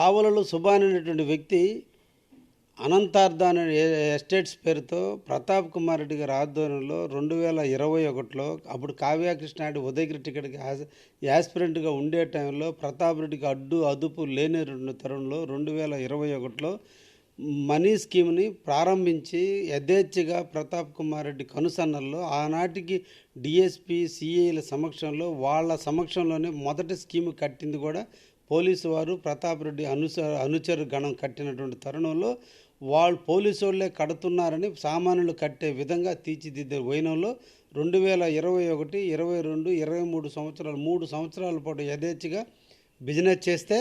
కావలలో సుభాన్ అనేటువంటి వ్యక్తి అనంతార్థ అనే ఎస్టేట్స్ పేరుతో ప్రతాప్ కుమార్ రెడ్డి గారి ఆధ్వర్యంలో రెండు వేల ఇరవై ఒకటిలో అప్పుడు కావ్యకృష్ణ రెడ్డి ఉదయగిరి టికెట్కి యాస్ యాస్పిరెంట్గా ఉండే టైంలో ప్రతాప్ రెడ్డికి అడ్డు అదుపు లేని రెండు తరుణంలో రెండు వేల ఇరవై ఒకటిలో మనీ స్కీమ్ని ప్రారంభించి యథేచ్ఛగా ప్రతాప్ కుమార్ రెడ్డి కనుసన్నల్లో ఆనాటికి డిఎస్పి సిఐల సమక్షంలో వాళ్ళ సమక్షంలోనే మొదటి స్కీమ్ కట్టింది కూడా పోలీసు వారు ప్రతాప్ రెడ్డి అనుస అనుచరు గణం కట్టినటువంటి తరుణంలో వాళ్ళు పోలీసు వాళ్ళే కడుతున్నారని సామాన్యులు కట్టే విధంగా తీర్చిదిద్దే వైనంలో రెండు వేల ఇరవై ఒకటి ఇరవై రెండు ఇరవై మూడు సంవత్సరాలు మూడు సంవత్సరాల పాటు యథేచ్ఛగా బిజినెస్ చేస్తే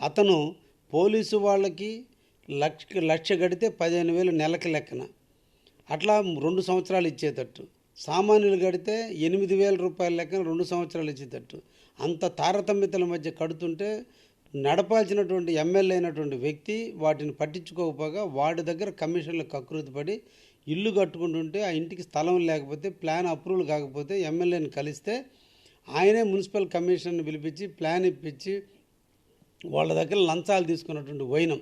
అతను పోలీసు వాళ్ళకి లక్ష లక్ష గడితే పదిహేను వేలు నెలకి లెక్కన. అట్లా రెండు సంవత్సరాలు ఇచ్చేటట్టు. సామాన్యులు కడితే ఎనిమిది వేల రూపాయల లెక్కన రెండు సంవత్సరాలు ఇచ్చేటట్టు. అంత తారతమ్యతల మధ్య కడుతుంటే నడపాల్సినటువంటి ఎమ్మెల్యే అయినటువంటి వ్యక్తి వాటిని పట్టించుకోకపోగా వాడి దగ్గర కమిషన్లు కకృతిపడి ఇల్లు కట్టుకుంటుంటే ఆ ఇంటికి స్థలం లేకపోతే ప్లాన్ అప్రూవల్ కాకపోతే ఎమ్మెల్యేని కలిస్తే ఆయనే మున్సిపల్ కమిషన్ పిలిపించి ప్లాన్ ఇప్పించి వాళ్ళ దగ్గర లంచాలు తీసుకున్నటువంటి వైనం.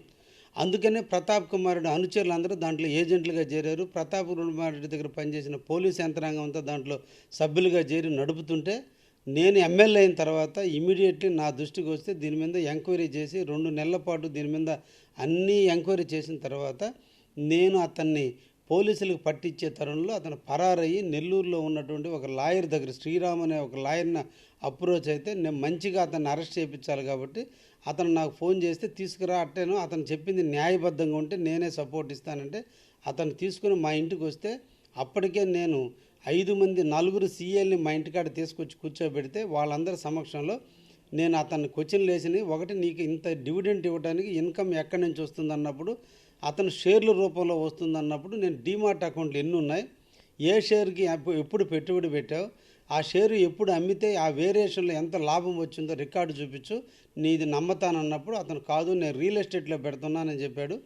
అందుకనే ప్రతాప్ కుమారుడు అనుచరులు అందరూ దాంట్లో ఏజెంట్లుగా చేరారు. ప్రతాప్ కుమార్ రెడ్డి దగ్గర పనిచేసిన పోలీస్ యంత్రాంగం అంతా దాంట్లో సభ్యులుగా చేరి నడుపుతుంటే నేను ఎమ్మెల్యే అయిన తర్వాత ఇమీడియట్లీ నా దృష్టికి వస్తే దీని మీద ఎంక్వైరీ చేసి రెండు నెలల పాటు దీని మీద అన్నీ ఎంక్వైరీ చేసిన తర్వాత నేను అతన్ని పోలీసులకు పట్టించే తరుణంలో అతను పరారయ్యి నెల్లూరులో ఉన్నటువంటి ఒక లాయర్ దగ్గర శ్రీరామ్ అనే ఒక లాయర్ని అప్రోచ్ అయితే నేను మంచిగా అతన్ని అరెస్ట్ చేయించాలి కాబట్టి అతను నాకు ఫోన్ చేస్తే తీసుకురా అట్టేను అతను చెప్పింది న్యాయబద్ధంగా ఉంటే నేనే సపోర్ట్ ఇస్తానంటే అతను తీసుకుని మా ఇంటికి వస్తే అప్పటికే నేను ఐదు మంది నలుగురు సీఎల్ని మా ఇంటికాడ తీసుకొచ్చి కూర్చోబెడితే వాళ్ళందరి సమక్షంలో నేను అతన్ని క్వశ్చన్ లేచినవి ఒకటి నీకు ఇంత డివిడెంట్ ఇవ్వడానికి ఇన్కమ్ ఎక్కడి నుంచి వస్తుంది అన్నప్పుడు అతను షేర్ల రూపంలో వస్తుంది అన్నప్పుడు నేను డీమార్ట్ అకౌంట్లు ఎన్ని ఉన్నాయి ఏ షేర్కి ఎప్పుడు పెట్టుబడి పెట్టావు ఆ షేరు ఎప్పుడు అమ్మితే ఆ వేరియేషన్లో ఎంత లాభం వచ్చిందో రికార్డు చూపించు నీది నమ్మతానన్నప్పుడు అతను కాదు నేను రియల్ ఎస్టేట్లో పెడుతున్నానని చెప్పాడు.